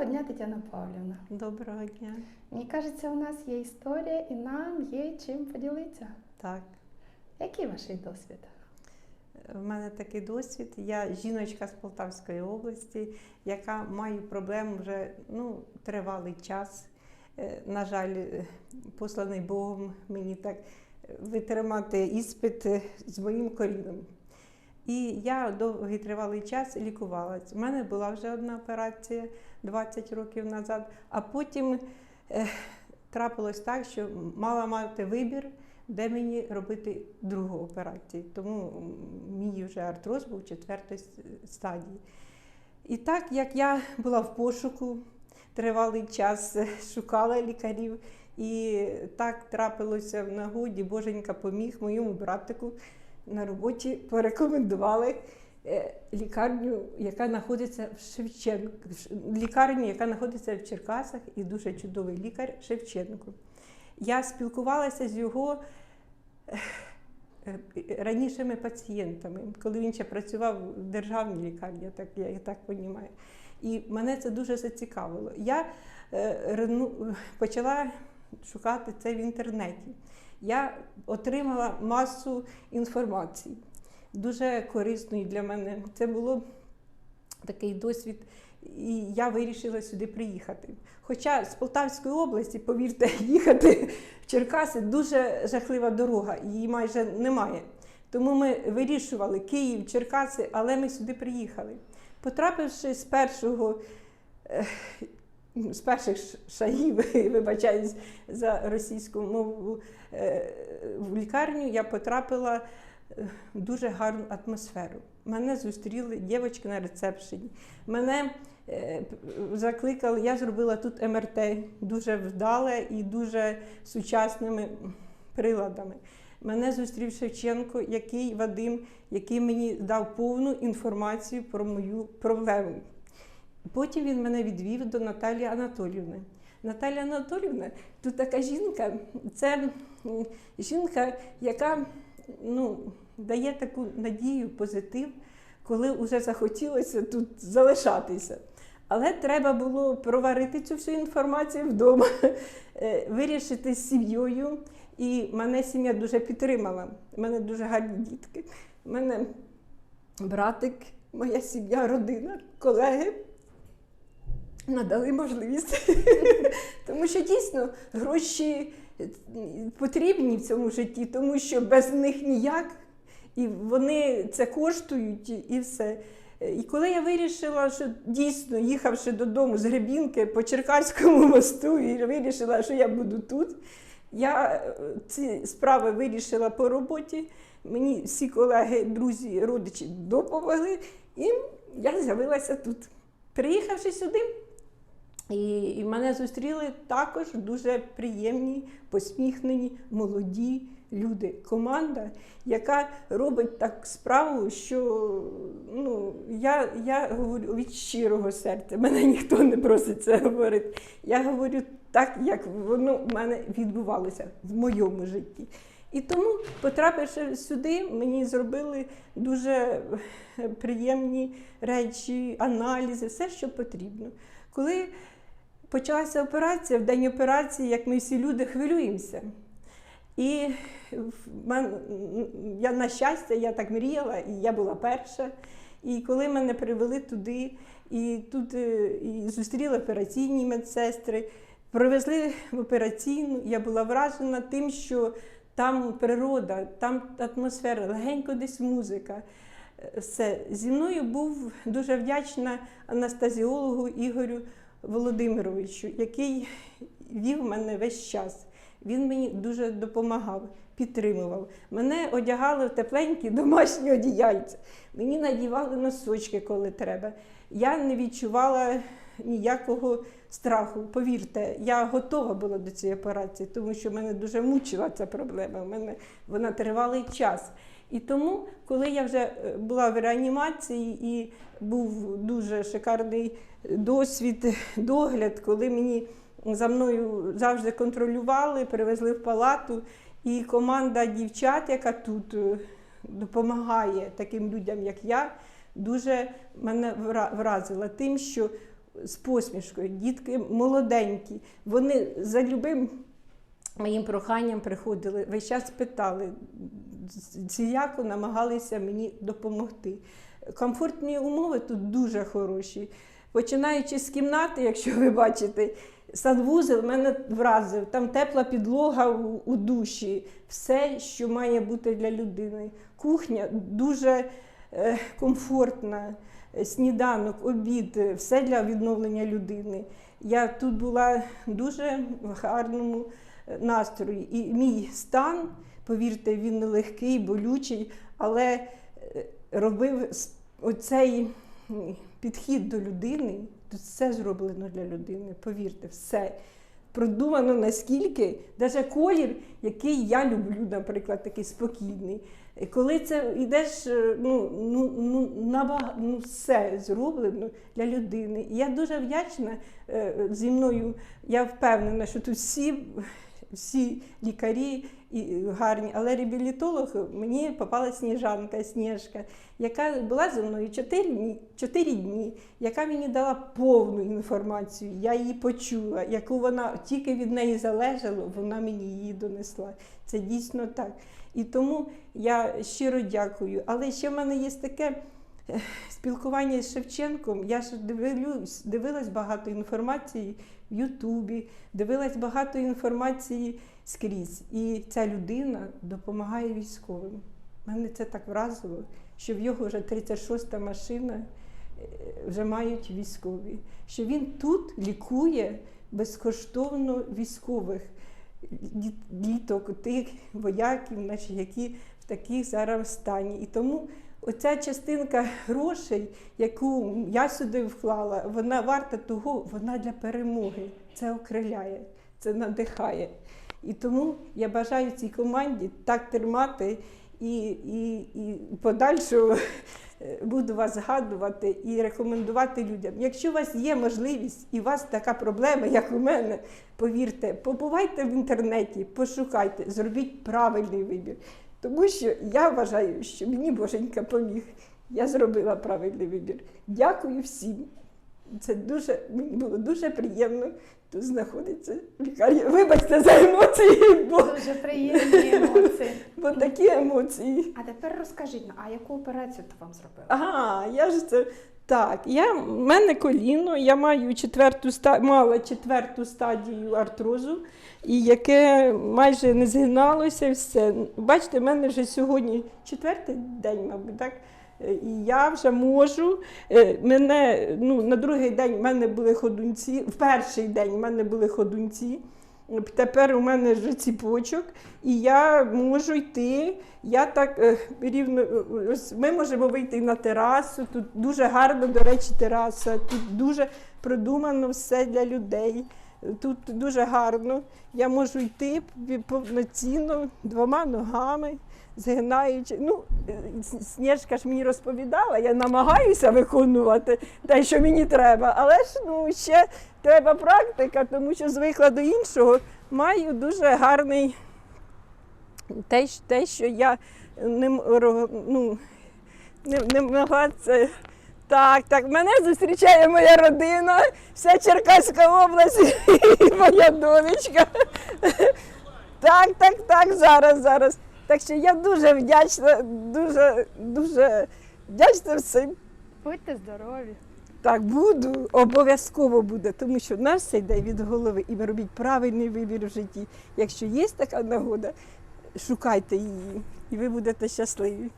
Доброго дня, Тетяна Павлівна. Доброго дня. Мені кажеться, у нас є історія і нам є чим поділитися. Так, Який ваш досвід? в мене такий досвід. Я жіночка з Полтавської області, яка має проблему вже ну, тривалий час. Е, На жаль, е, посланий Богом мені так е, витримати іспит з моїм коліном. І я довгий тривалий час лікувалась. У мене була вже одна операція 20 років назад, а потім е, трапилось так, що мала мати вибір, де мені робити другу операцію. Тому мій вже артроз був четвертої стадії. І так як я була в пошуку тривалий час, шукала лікарів, і так трапилося в нагоді, Боженька поміг моєму братику на роботі порекомендували е, лікарню, яка знаходиться в Шевченку, лікарню, яка знаходиться в Черкасах, і дуже чудовий лікар Шевченко. Я спілкувалася з його е, е, ранішими пацієнтами, коли він ще працював в державній лікарні, я так, я, так розумію. І мене це дуже зацікавило. Я е, почала шукати це в інтернеті. Я отримала масу інформації, дуже корисної для мене. Це було такий досвід, і я вирішила сюди приїхати. Хоча з Полтавської області, повірте, їхати в Черкаси дуже жахлива дорога, її майже немає. Тому ми вирішували Київ, Черкаси, але ми сюди приїхали. Потрапивши з першого. З перших шагів, вибачаюсь за російську мову, е, в лікарню я потрапила е, в дуже гарну атмосферу. Мене зустріли дівчатки на рецепшені. Мене е, закликали, я зробила тут МРТ дуже вдале і дуже сучасними приладами. Мене зустрів Шевченко, який Вадим, який мені дав повну інформацію про мою проблему. Потім він мене відвів до Наталії Анатолівни. Наталія Анатолівна тут така жінка, це жінка, яка ну, дає таку надію, позитив, коли вже захотілося тут залишатися. Але треба було проварити цю всю інформацію вдома, е, вирішити з сім'єю. І мене сім'я дуже підтримала. У мене дуже гарні дітки. У мене братик, моя сім'я, родина, колеги надали можливість. Тому що дійсно гроші потрібні в цьому житті, тому що без них ніяк. І вони це коштують і- і все. І коли я вирішила, що дійсно, їхавши додому з Гребінки по Черкаському мосту, і вирішила, що я буду тут, я е, ці справи вирішила по роботі. Мені всі колеги, друзі, родичі допомогли, і я з'явилася тут. Приїхавши сюди, і, і мене зустріли також дуже приємні, посміхнені, молоді люди. Команда, яка робить так справу, що ну, я, я говорю від щирого серця. Мене ніхто не просить це говорити. Я говорю так, як воно в мене відбувалося в моєму житті. І тому, потрапивши сюди, мені зробили дуже приємні речі, аналізи, все, що потрібно. Коли почалася операція, в день операції, як ми всі люди, хвилюємося. І я, на щастя, я так мріяла, і я була перша. І коли мене привели туди, і тут е, і зустріли операційні медсестри, привезли в операційну, я була вражена тим, що там природа, там атмосфера, легенько десь музика. Е, Все. Зі мною був дуже вдячна анестезіологу Ігорю Володимировичу, який вів мене весь час. Він мені дуже допомагав, підтримував. Мене одягали в тепленькі домашні одіяльця. Мені надівали носочки, коли треба. Я не відчувала ніякого страху. Повірте, я готова була до цієї операції, тому що мене дуже мучила ця проблема. У мене вона тривалий час. І тому, коли я вже е, була в реанімації і був дуже шикарний досвід, догляд, коли мені за мною завжди контролювали, привезли в палату, і команда дівчат, яка тут е, допомагає таким людям, як я, дуже мене вра- вразила тим, що з посмішкою, дітки молоденькі. Вони за любим моїм проханням приходили, весь час питали, ціяко намагалися мені допомогти. Комфортні умови тут дуже хороші. Починаючи з кімнати, якщо ви бачите, санвузел мене вразив, там тепла підлога у, душі, все, що має бути для людини. Кухня дуже комфортна, е, сніданок, обід, е, все для відновлення людини. Я тут була дуже в гарному е, настрої. І мій стан, повірте, він нелегкий, болючий, але е, робив оцей підхід до людини. Тут все зроблено для людини, повірте, все. Продумано наскільки, навіть колір, який я люблю, наприклад, такий спокійний. Коли це йдеш, е, ну, ну, ну, набаг... ну все зроблено для людини. І я дуже вдячна е, зі мною. Я впевнена, що тут всі, всі лікарі і гарні, але реабілітолог мені попала сніжанка, сніжка, яка була зі мною 4 дні, 4 дні, яка мені дала повну інформацію. Я її почула, яку вона тільки від неї залежало, вона мені її донесла. Це дійсно так. І тому я щиро дякую. Але ще в мене є таке е, спілкування з Шевченком. Я ж дивлюсь, дивилась багато інформації в Ютубі, дивилась багато інформації скрізь. І ця людина допомагає військовим. Мене це так вразило, що в його вже 36-та машина е, вже мають військові. Що він тут лікує безкоштовно військових діт- діток, тих вояків, наші, які в таких зараз стані. І тому оця частинка грошей, яку я сюди вклала, вона варта того, вона для перемоги. Це окриляє, це надихає. І тому я бажаю цій команді так тримати і, і, і подальшого е, буду вас згадувати і рекомендувати людям. Якщо у вас є можливість і у вас така проблема, як у мене, повірте, побувайте в інтернеті, пошукайте, зробіть правильний вибір. Тому що я вважаю, що мені Боженька поміг. Я зробила правильний вибір. Дякую всім. Це дуже мені було дуже приємно тут знаходитися в лікарні. Вибачте за емоції, бо, Дуже приємні емоції. бо такі емоції. А тепер розкажіть, ну, а яку операцію то вам зробили? Ага, я ж це. Так, я, в мене коліно, я маю четверту мала четверту стадію артрозу, і яке майже не згиналося все. Бачите, в мене вже сьогодні четвертий день, мабуть, так? Е, І я вже можу. е, Мене, ну, на другий день в мене були ходунці, в перший день в мене були ходунці. Тепер у мене вже ціпочок, і я можу йти. Я так е, рівно е, ми можемо вийти на терасу. Тут дуже гарно, до речі, тераса. Тут дуже продумано все для людей. Тут дуже гарно. Я можу йти повноцінно двома ногами, згинаючи. Ну, е, Снежка ж мені розповідала, я намагаюся виконувати те, що мені треба, але ж ну, ще треба практика, тому що звикла до іншого. Маю дуже гарний те, що я не, ну, не, не могла це. Так, так, мене зустрічає моя родина, вся Черкаська область і моя донечка. Так, так, так, зараз, зараз. Так що я дуже вдячна, дуже, дуже вдячна всім. Будьте здорові. Так, буду, обов'язково буде, тому що в нас все йде від голови, і ви робіть правильний вибір в житті. Якщо є така нагода, шукайте її, і ви будете щасливі.